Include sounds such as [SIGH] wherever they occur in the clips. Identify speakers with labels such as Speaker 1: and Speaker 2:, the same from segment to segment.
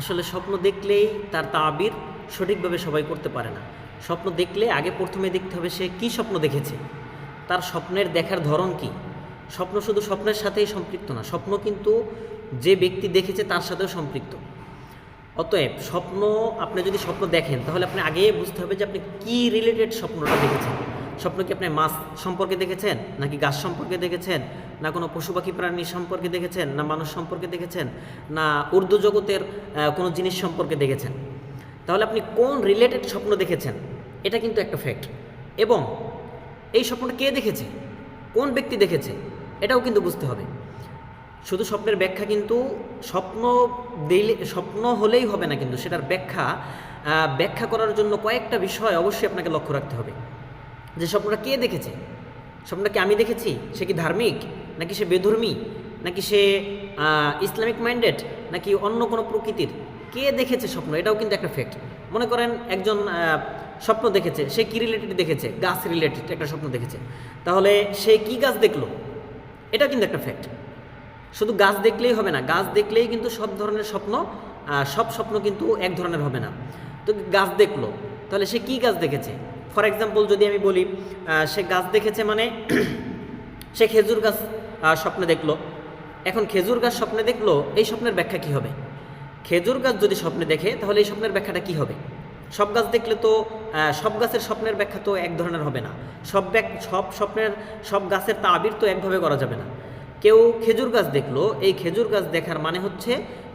Speaker 1: আসলে স্বপ্ন দেখলেই তার তাবির সঠিকভাবে সবাই করতে পারে না। স্বপ্ন দেখলে আগে প্রথমে দেখতে হবে সে কী স্বপ্ন দেখেছে। তার স্বপ্নের দেখার ধরন কি? স্বপ্ন শুধু স্বপ্নের সাথেই সম্পৃক্ত না, স্বপ্ন কিন্তু যে ব্যক্তি দেখেছে তার সাথেও সম্পৃক্ত। অতএব স্বপ্ন, আপনি যদি স্বপ্ন দেখেন, তাহলে আপনি আগে বুঝতে হবে যে আপনি কি রিলেটেড স্বপ্নটা দেখেছেন। স্বপ্ন কি আপনি মাছ সম্পর্কে দেখেছেন? নাকি গাছ সম্পর্কে দেখেছেন? না কোনো পশু পাখি প্রাণী সম্পর্কে দেখেছেন? না মানুষ সম্পর্কে দেখেছেন? না উর্দু জগতের কোনো জিনিস সম্পর্কে দেখেছেন? তাহলে আপনি কোন রিলেটেড স্বপ্ন দেখেছেন? এটা কিন্তু একটা ফ্যাক্ট এবং এই স্বপ্নটা কে দেখেছে? কোন ব্যক্তি দেখেছে? এটাও কিন্তু বুঝতে হবে। শুধু স্বপ্নের ব্যাখ্যা কিন্তু স্বপ্ন দিলে, স্বপ্ন হলেই হবে না কিন্তু, সেটার ব্যাখ্যা ব্যাখ্যা করার জন্য কয়েকটা বিষয় অবশ্যই আপনাকে লক্ষ্য রাখতে হবে। যে স্বপ্নটা কে দেখেছে? স্বপ্নটা কি আমি দেখেছি? সে কি ধার্মিক? নাকি সে বেধর্মী? নাকি সে ইসলামিক মাইন্ডেড? নাকি অন্য কোনো প্রকৃতির? কে দেখেছে স্বপ্ন? এটাও কিন্তু একটা ফ্যাক্ট মনে করেন একজন স্বপ্ন দেখেছে, সে কি রিলেটেড দেখেছে? গাছ রিলেটেড একটা স্বপ্ন দেখেছে। তাহলে সে কি গাছ দেখল? এটা কিন্তু একটা ফ্যাক্ট শুধু গাছ দেখলেই হবে না, গাছ দেখলেই কিন্তু সব ধরনের স্বপ্ন সব স্বপ্ন কিন্তু এক ধরনের হবে না। তো গাছ দেখল, তাহলে সে কি গাছ দেখেছে? ফর এক্সাম্পল যদি আমি বলি সে গাছ দেখেছে মানে [CLEARS THROAT] সে খেজুর গাছ স্বপ্নে দেখল। এখন খেজুর গাছ স্বপ্নে দেখল, এই স্বপ্নের ব্যাখ্যা কি হবে? খেজুর গাছ যদি স্বপ্নে দেখে, তাহলে এই স্বপ্নের ব্যাখ্যাটা কি হবে? সব গাছ দেখলে তো সব গাছের স্বপ্নের ব্যাখ্যা তো এক ধরনের হবে না। সব সব স্বপ্নের, সব গাছের তাবির তো একভাবে করা যাবে না। কেউ খেজুর গাছ দেখল, এই খেজুর গাছ দেখার মানে হচ্ছে,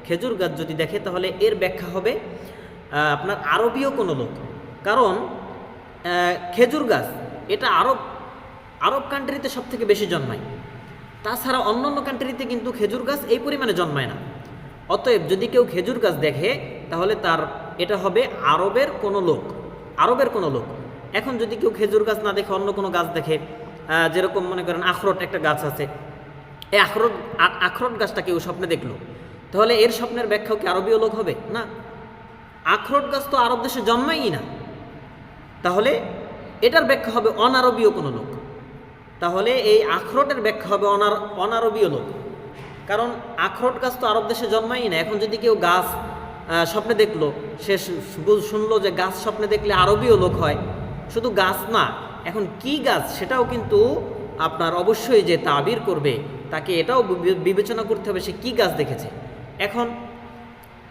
Speaker 1: খেজুর গাছ যদি দেখে, তাহলে এর ব্যাখ্যা হবে আপনার আরবীয় কোনো লোক। কারণ খেজুর গাছ, এটা আরব আরব কান্ট্রিতে সব থেকে বেশি জন্মায়। তাছাড়া অন্য অন্য কান্ট্রিতে কিন্তু খেজুর গাছ এই পরিমাণে জন্মায় না। অতএব যদি কেউ খেজুর গাছ দেখে, তাহলে তার, এটা হবে আরবের কোনো লোক, আরবের কোনো লোক। এখন যদি কেউ খেজুর গাছ না দেখে, অন্য কোনো গাছ দেখে যেরকম মনে করেন আখরোট একটা গাছ আছে, এই আখরোট আখরোট গাছটা কেউ স্বপ্নে দেখল, তাহলে এর স্বপ্নের ব্যাখ্যাও কি আরবীয় লোক হবে? না। আখরোট গাছ তো আরব দেশে জন্মায়ই না। তাহলে এটার ব্যাখ্যা হবে অনারবীয় কোনো লোক। তাহলে এই আখরোটের ব্যাখ্যা হবে অনার, অনারবীয় লোক। কারণ আখরোট গাছ তো আরব দেশে জন্মায়ই না। এখন যদি কেউ গাছ স্বপ্নে দেখল, সে শুনলো যে গাছ স্বপ্নে দেখলে আরবীয় লোক হয়, শুধু গাছ না, এখন কি গাছ সেটাও কিন্তু আপনার অবশ্যই যে তাবির করবে, তাকে এটাও বিবে- বিবেচনা করতে হবে সে কি গাছ দেখেছে। এখন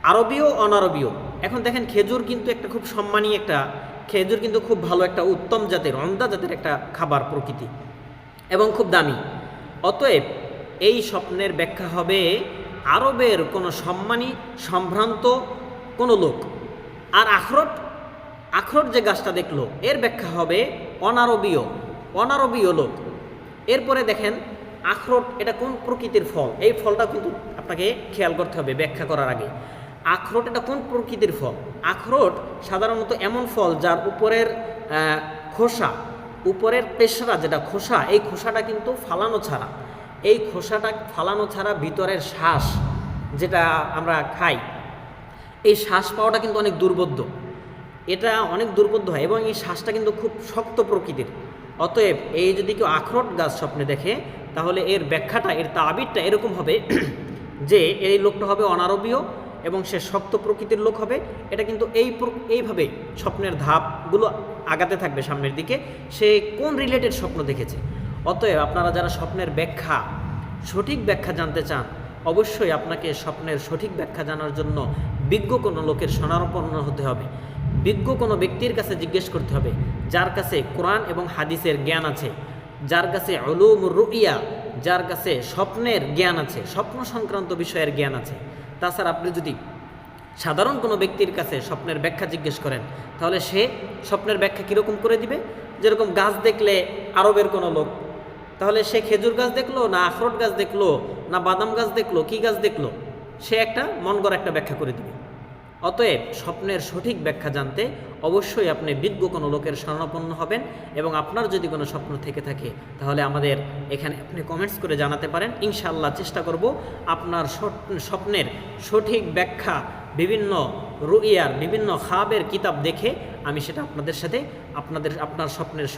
Speaker 1: আরবীয়, অনারবীয়। এখন দেখেন খেজুর কিন্তু একটা খুব সম্মানী একটা খেজুর কিন্তু খুব ভালো একটা উত্তম জাতের অন্দা জাতের একটা খাবার প্রকৃতি এবং খুব দামি। অতএব এই স্বপ্নের ব্যাখ্যা হবে আরবের কোনো সম্মানী, সম্ভ্রান্ত কোনো লোক। আর আখরোট আখরোট যে গাছটা দেখল, এর ব্যাখ্যা হবে অনারবীয় অনারবীয় লোক। এরপরে দেখেন আখরোট এটা কোন প্রকৃতির ফল? এই ফলটা কিন্তু আপনাকে খেয়াল করতে হবে ব্যাখ্যা করার আগে। আখরোট এটা কোন প্রকৃতির ফল? আখরোট সাধারণত এমন ফল যার উপরের খোসা, উপরের পেশরা যেটা খোসা, এই খোসাটা কিন্তু ফালানো ছাড়া। এই খোসাটা ফালানো ছাড়া ভিতরের শ্বাস যেটা আমরা খাই, এই শ্বাস পাওয়াটা কিন্তু অনেক দুর্বোধ্য। এটা অনেক দুর্বোধ্য হয় এবং এই শ্বাসটা কিন্তু খুব শক্ত প্রকৃতির। অতএব এই যদি কেউ আখরোট গাছ স্বপ্নে দেখে, তাহলে এর ব্যাখ্যাটা, এর তাবিরটা এরকম হবে [CLEARS THROAT] যে এই লোকটা হবে অনারবীয় এবং সে শক্ত প্রকৃতির লোক হবে। এটা কিন্তু এই এইভাবে স্বপ্নের ধাপগুলো আগাতে থাকবে সামনের দিকে। সে কোন রিলেটেড স্বপ্ন দেখেছে? অতএব আপনারা যারা স্বপ্নের ব্যাখ্যা, সঠিক ব্যাখ্যা জানতে চান, অবশ্যই আপনাকে স্বপ্নের সঠিক ব্যাখ্যা জানার জন্য বিজ্ঞ কোনো লোকের শরণাপন্ন হতে হবে। বিজ্ঞ কোনো ব্যক্তির কাছে জিজ্ঞেস করতে হবে, যার কাছে কোরআন এবং হাদিসের জ্ঞান আছে, যার কাছে অলুম রুইয়া যার কাছে স্বপ্নের জ্ঞান আছে, স্বপ্ন সংক্রান্ত বিষয়ের জ্ঞান আছে। তাছাড়া আপনি যদি সাধারণ কোনো ব্যক্তির কাছে স্বপ্নের ব্যাখ্যা জিজ্ঞেস করেন, তাহলে সে স্বপ্নের ব্যাখ্যা কীরকম করে দিবে? যেরকম গাছ দেখলে আরবের কোনো লোক, তাহলে সে খেজুর গাছ দেখল না আখরোট গাছ দেখল না বাদাম গাছ দেখল, কি গাছ দেখল? সে একটা মন গড়া একটা ব্যাখ্যা করে দিবে। অতএব স্বপ্নের সঠিক ব্যাখ্যা জানতে অবশ্যই আপনি বিজ্ঞ কোনো লোকের শরণাপন্ন হবেন এবং আপনার যদি কোনো স্বপ্ন থেকে থাকে, তাহলে আমাদের এখানে আপনি কমেন্টস করে জানাতে পারেন। ইনশাআল্লাহ চেষ্টা করব আপনার স্বপ্নের সঠিক ব্যাখ্যা, বিভিন্ন রুইয়ার, বিভিন্ন খাবের কিতাব দেখে আমি সেটা আপনাদের সাথে, আপনাদের, আপনার স্বপ্নের